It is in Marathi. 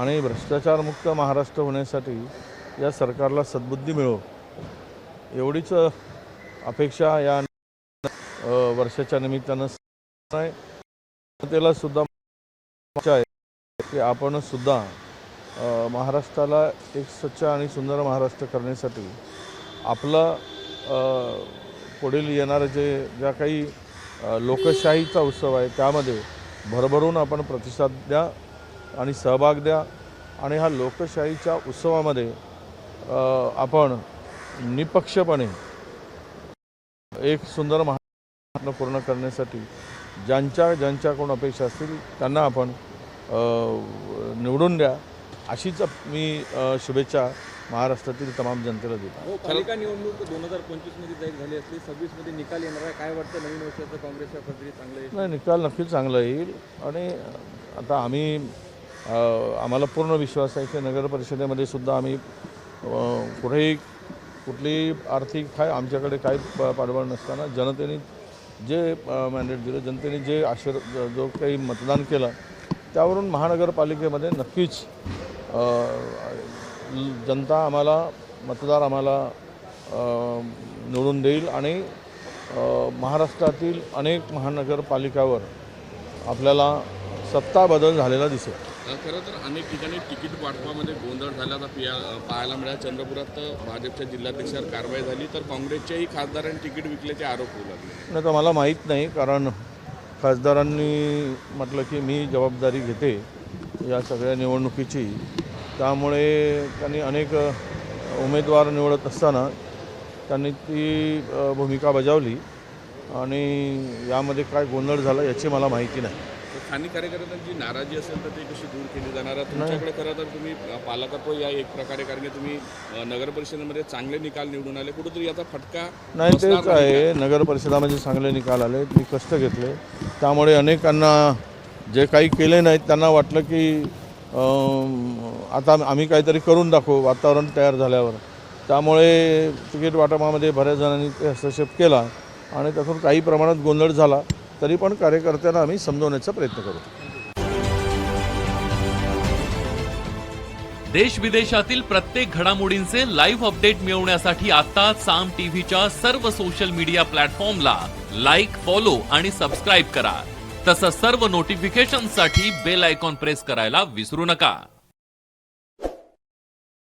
आणि भ्रष्टाचारमुक्त महाराष्ट्र होण्यासाठी या सरकारला सद्बुद्धी मिळो. एवढीच अपेक्षा या वर्षाच्या निमित्तानं आहे. सुद्धा आहे की आपण सुद्धा महाराष्ट्राला एक स्वच्छ आणि सुंदर महाराष्ट्र करण्यासाठी आपलं पुढील येणारं जे ज्या काही लोकशाहीचा उत्सव आहे त्यामध्ये भरभरून आपण प्रतिसाद द्या. आणि सहभाग द्या. आणि हा लोकशाहीच्या उत्सवामध्ये आपण निपक्षपणे एक सुंदर महाराष्ट्र पूर्ण करण्यासाठी ज्यांच्या ज्यांच्याकडून अपेक्षा असतील त्यांना आपण निवडून द्या. अशीच मी शुभेच्छा महाराष्ट्रातील तमाम जनतेला देतो. हो पालिका निवडणूक दोन हजार पंचवीसमध्ये जाहीर झाली असली सव्वीसमध्ये निकाल येणार आहे. काय वाटतं नवीन वर्षाचं काँग्रेसच्या पद्धती चांगलं नाही निकाल नक्कीच चांगला येईल. आणि आता आम्ही आम्हाला पूर्ण विश्वास आहे की नगर परिषदेमध्ये सुद्धा आम्ही कुठेही कुठलीही आर्थिक काय आमच्याकडे काही प- पाठबळ नसताना जनतेने जे मॅन्डेट दिलं जनतेने जे आशीर जो काही मतदान केलं त्यावरून महानगरपालिकेमध्ये नक्कीच जनता आम्हाला मतदार आम्हाला निवडून देईल आणि महाराष्ट्रातील अनेक महानगरपालिकावर आपल्याला सत्ता बदल झालेला दिसेल. खरं तर अनेक ठिकाणी तिकीट वाटपामध्ये गोंधळ झाल्याचा पिया पाहायला मिळाला चंद्रपुरात तर भाजपच्या जिल्हाध्यक्षावर कारवाई झाली तर काँग्रेसच्याही खासदारांनी तिकीट विकल्याचे आरोप होऊ लागले. नाही तर मला माहीत नाही कारण खासदारांनी म्हटलं की मी जबाबदारी घेते या सगळ्या निवडणुकीची. त्यामुळे त्यांनी अनेक उमेदवार निवडत असताना त्यांनी ती भूमिका बजावली आणि यामध्ये काय गोंधळ झाला याची मला माहिती नाही. स्थानिक कार्यकर्त्यांची नाराजी असेल तर ती कशी दूर केली जाणार? आहे? तुमच्याकडे खरं तर तुम्ही पालकत्व या एक प्रकारे कारण की तुम्ही नगर परिषदेमध्ये चांगले निकाल निवडून आले. कुठेतरी याचा फटका नाही तेच आहे. नगर परिषदामध्ये चांगले निकाल आले. मी कष्ट घेतले. त्यामुळे अनेकांना जे काही केले नाहीत त्यांना वाटलं की आता आम्ही काहीतरी करून दाखवू. वातावरण तयार झाल्यावर. त्यामुळे तिकीट वाटपामध्ये बऱ्याच जणांनी ते हस्तक्षेप केला आणि त्यातून काही प्रमाणात गोंधळ झाला. तरी पण कार्यकर्त्यांना आम्ही समजवण्याचा प्रयत्न करू. देश विदेशातील प्रत्येक घडामोडींचे लाईव्ह अपडेट मिळवण्यासाठी आता साम टीव्हीच्या सर्व सोशल मीडिया प्लॅटफॉर्मला लाईक फॉलो आणि सबस्क्राईब करा. तसंच सर्व नोटिफिकेशनसाठी बेल आयकॉन प्रेस करायला विसरू नका.